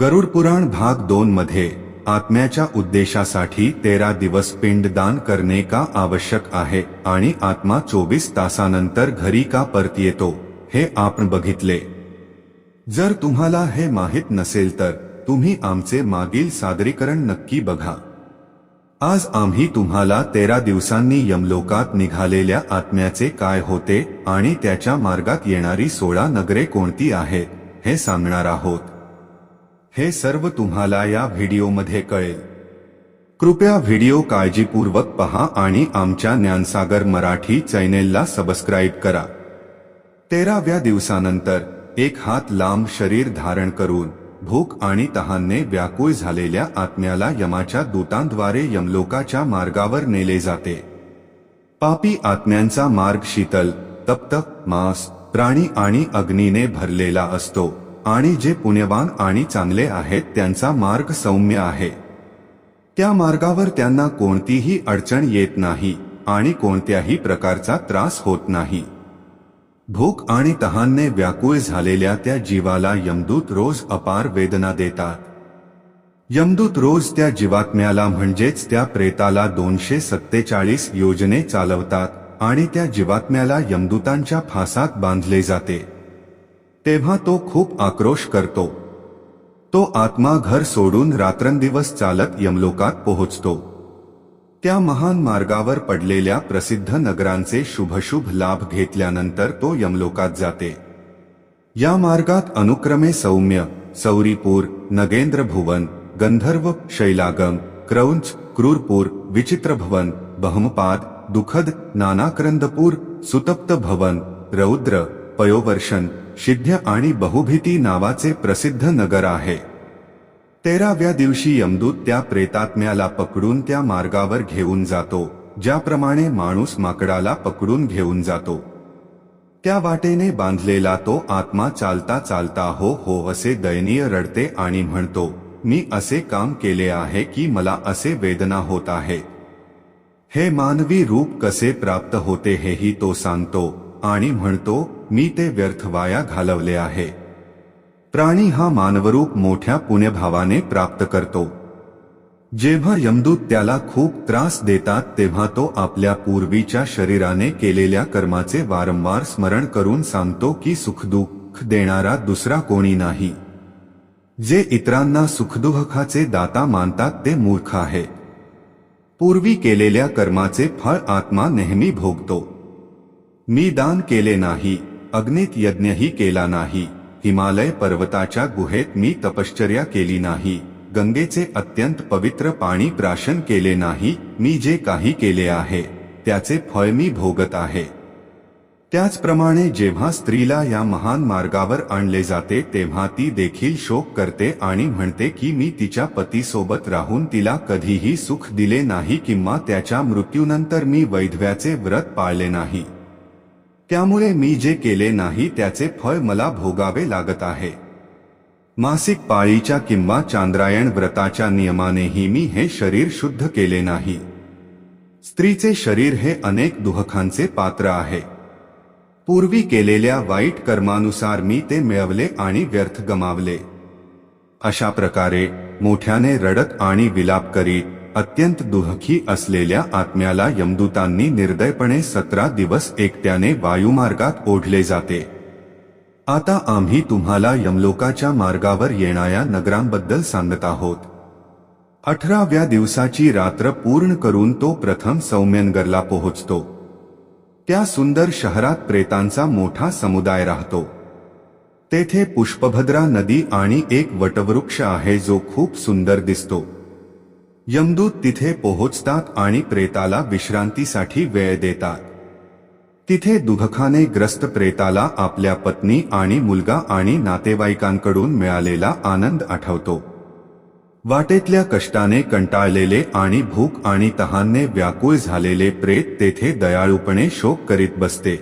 गरुड पुराण भाग दोन मध्ये आत्म्याच्या उद्देशासाठी तेरा दिवस पिंडदान करणे का आवश्यक आहे आणि आत्मा चोवीस तासानंतर घरी का परत येतो हे आपण बघितले. जर तुम्हाला हे माहीत नसेल तर तुम्ही आमचे मागील सादरीकरण नक्की बघा. आज आम्ही तुम्हाला तेरा दिवसांनी यमलोकात निघालेल्या आत्म्याचे काय होते आणि त्याच्या मार्गात येणारी सोळा नगरे कोणती आहेत हे सांगणार आहोत. हे सर्व तुम्हाला या व्हिडिओमध्ये कळेल. कृपया व्हिडिओ काळजीपूर्वक पहा आणि आमच्या ज्ञानसागर मराठी चॅनेलला सबस्क्राईब करा. तेराव्या दिवसानंतर एक हात लांब शरीर धारण करून भूक आणि तहानने व्याकुळ झालेल्या आत्म्याला यमाच्या दूतांद्वारे यमलोकाच्या मार्गावर नेले जाते. पापी आत्म्यांचा मार्ग शीतल तप्त मांस प्राणी आणि अग्नीने भरलेला असतो. आणि जे पुण्यवान आणि चांगले आहेत त्यांचा मार्ग सौम्य आहे. त्या मार्गावर त्यांना कोणतीही अडचण येत नाही आणि कोणत्याही प्रकारचा त्रास होत नाही. भूक आणि तहानने व्याकुळ झालेल्या त्या जीवाला यमदूत रोज अपार वेदना देतात. यमदूत रोज त्या जीवात्म्याला म्हणजेच त्या प्रेताला दोनशे सत्तेचाळीस योजने चालवतात आणि त्या जीवात्म्याला यमदूतांच्या फासात बांधले जाते. तेव्हा तो खूप आक्रोश करतो. तो आत्मा घर सोडून रात्रंदिवस चालत यमलोकात पोहोचतो. त्या महान मार्गावर पडलेल्या प्रसिद्ध नगरांचे शुभशुभ लाभ घेतल्यानंतर तो यमलोकात जाते. या मार्गात अनुक्रमे सौम्य सौरीपूर नगेंद्र भुवन गंधर्व शैलागम क्रौंच क्रूरपूर विचित्र भवन बहमपाद दुखद नानाक्रंदपूर सुतप्त भवन रौद्र पयोवर्षण शिध्य आणि बहुभीती नावाचे प्रसिद्ध नगर आहे. तेराव्या दिवशी यमदूत त्या प्रेतात्म्याला पकडून त्या मार्गावर घेऊन जातो ज्याप्रमाणे माणूस माकडाला पकडून घेऊन जातो. त्या वाटेने बांधलेला तो आत्मा चालता चालता हो हो असे दयनीय रडते आणि म्हणतो मी असे काम केले आहे की मला असे वेदना होत आहे. हे मानवी रूप कसे प्राप्त होते हेही तो सांगतो आणि म्हणतो मी ते व्यर्थ वाया घालवले आहे. प्राणी हा मानवरूप मोठ्या पुण्यभावाने प्राप्त करतो. जेव्हा यमदूत त्याला खूप त्रास देतात तेव्हा तो आपल्या पूर्वीच्या शरीराने केलेल्या कर्माचे वारंवार स्मरण करून सांगतो की सुखदुःख देणारा दुसरा कोणी नाही. जे इतरांना सुखदुःखाचे दाता मानतात ते मूर्ख आहे. पूर्वी केलेल्या कर्माचे फळ आत्मा नेहमी भोगतो. मी दान केले नाही. अग्नित यज्ञही केला नाही. हिमालय पर्वताच्या गुहेत मी तपश्चर्या केली नाही. गंगेचे अत्यंत पवित्र पाणी प्राशन केले नाही. मी जे काही केले आहे त्याचे फळ मी भोगत आहे. त्याचप्रमाणे जेव्हा स्त्रीला या महान मार्गावर आणले जाते तेव्हा ती देखील शोक करते आणि म्हणते की मी तिच्या पतीसोबत राहून तिला कधीही सुख दिले नाही किंवा त्याच्या मृत्यूनंतर मी वैधव्याचे व्रत पाळले नाही. त्यामुळे मी जे केले नाही त्याचे फळ मला भोगावे लागत आहे. मासिक पाळीच्या किंवा चांद्रायण व्रताच्या नियमानेही मी हे शरीर शुद्ध केले नाही. स्त्रीचे शरीर हे अनेक दुःखांचे पात्र आहे. पूर्वी केलेल्या वाईट कर्मानुसार मी ते मिळवले आणि व्यर्थ गमावले. अशा प्रकारे मोठ्याने रडत आणि विलाप करीत अत्यंत दुःखी असलेल्या आत्म्याला यमदूतांनी निर्दयपणे सतरा दिवस एकट्याने वायुमार्गात ओढले जाते. आता आम्ही तुम्हाला यमलोकाच्या मार्गावर येणाऱ्या नगरांबद्दल सांगत आहोत. अठराव्या दिवसाची रात्र पूर्ण करून तो प्रथम सौम्यनगरला पोहोचतो. त्या सुंदर शहरात प्रेतांचा मोठा समुदाय राहतो. तेथे पुष्पभद्रा नदी आणि एक वटवृक्ष आहे जो खूप सुंदर दिसतो. यमदूत तिथे पोहोचतात आणि प्रेताला विश्रांतीसाठी वेळ देतात. तिथे दुःखाने ग्रस्त प्रेताला आपल्या पत्नी आणि मुलगा आणि नातेवाईकांकडून मिळालेला आनंद आठवतो. वाटेतल्या कष्टाने कंटाळलेले आणि भूक आणि तहानने व्याकुळ झालेले प्रेत तेथे दयाळूपणे शोक करीत बसते.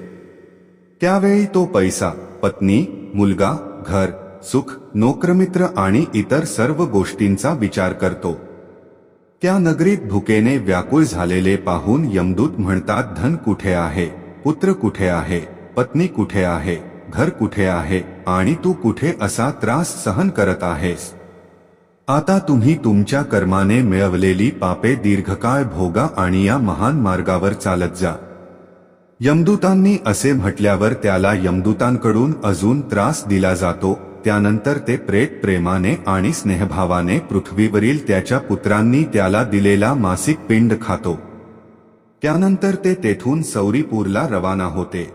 त्यावेळी तो पैसा पत्नी मुलगा घर सुख नोकरमित्र आणि इतर सर्व गोष्टींचा विचार करतो. त्या नगरीत भुकेने व्याकुळ झालेले पाहून यमदूत म्हणतात धन कुठे आहे? पुत्र कुठे आहे? पत्नी कुठे आहे? घर कुठे आहे? आणि तू कुठे असा त्रास सहन करत आहेस? आता तुम्ही तुमच्या कर्माने मिळवलेली पापे दीर्घकाळ भोगा आणि या महान मार्गावर चालत जा. यमदूतांनी असे म्हटल्यावर त्याला यमदूतांकडून अजून त्रास दिला जातो त्यानंतर ते प्रेत प्रेमाने आणि स्नेहभावाने पृथ्वीवरील त्याच्या पुत्रांनी त्याला दिलेला मासिक पिंड खातो. त्यानंतर ते तेथून सौरीपूरला रवाना होते.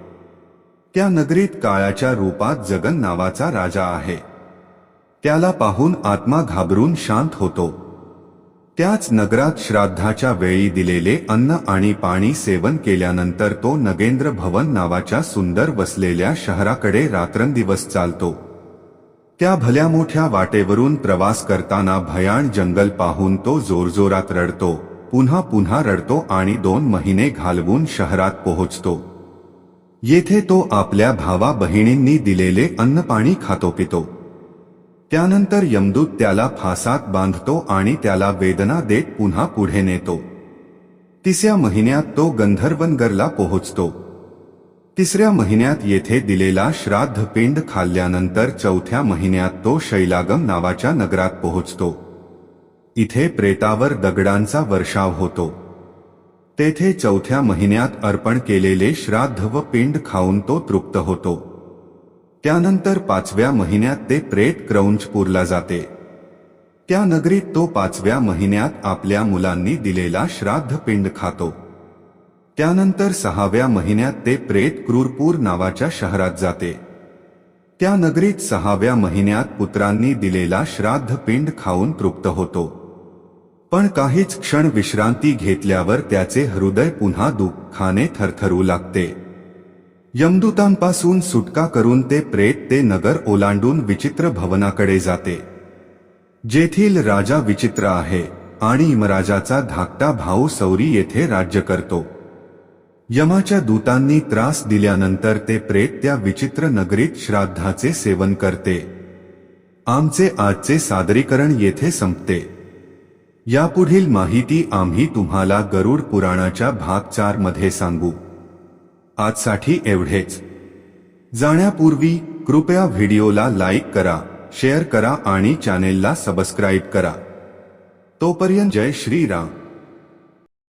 त्या नगरीत काळाच्या रूपात जगन नावाचा राजा आहे. त्याला पाहून आत्मा घाबरून शांत होतो. त्याच नगरात श्राद्धाच्या वेळी दिलेले अन्न आणि पाणी सेवन केल्यानंतर तो नगेंद्र भवन नावाच्या सुंदर वसलेल्या शहराकडे रात्रंदिवस चालतो. त्या भल्या मोठ्या वाटेवरून प्रवास करताना भयाण जंगल पाहून तो जोरजोरात रडतो पुन्हा पुन्हा रडतो आणि दोन महिने घालवून शहरात पोहोचतो. येथे तो आपल्या भावा बहिणींनी दिलेले अन्नपाणी खातो पितो. त्यानंतर यमदूत त्याला फासात बांधतो आणि त्याला वेदना देत पुन्हा पुढे नेतो. तिसऱ्या महिन्यात तो गंधर्वनगरला पोहोचतो. तिसऱ्या महिन्यात येथे दिलेला श्राद्ध पिंड खाल्ल्यानंतर चौथ्या महिन्यात तो शैलागम नावाच्या नगरात पोहोचतो. इथे प्रेतावर दगडांचा वर्षाव होतो. तेथे चौथ्या महिन्यात अर्पण केलेले श्राद्ध व पिंड खाऊन तो तृप्त होतो. त्यानंतर पाचव्या महिन्यात ते प्रेत क्रौंचपूरला जाते. त्या नगरीत तो पाचव्या महिन्यात आपल्या मुलांनी दिलेला श्राद्ध पिंड खातो. त्यानंतर सहाव्या महिन्यात ते प्रेत क्रूरपूर नावाच्या शहरात जाते. त्या नगरीत सहाव्या महिन्यात पुत्रांनी दिलेला श्राद्ध पिंड खाऊन तृप्त होतो. पण काहीच क्षण विश्रांती घेतल्यावर त्याचे हृदय पुन्हा दुःखाने थरथरू लागते. यमदूतांपासून सुटका करून ते प्रेत ते नगर ओलांडून विचित्र भवनाकडे जाते. जेथील राजा विचित्र आहे आणि इमराजाचा धाकटा भाऊ सौरी येथे राज्य करतो. यमाच्या दूतांनी त्रास दिल्यानंतर ते प्रेत त्या विचित्र नगरीत श्राद्धाचे सेवन करते. आमचे आजचे सादरीकरण येथे संपते. यापुढील माहिती आम्ही तुम्हाला गरुड पुराणाच्या भाग चारमध्ये सांगू. आजसाठी एवढेच. जाण्यापूर्वी कृपया व्हिडिओला लाईक करा शेअर करा आणि चॅनेलला सबस्क्राईब करा. तोपर्यंत जय श्रीराम.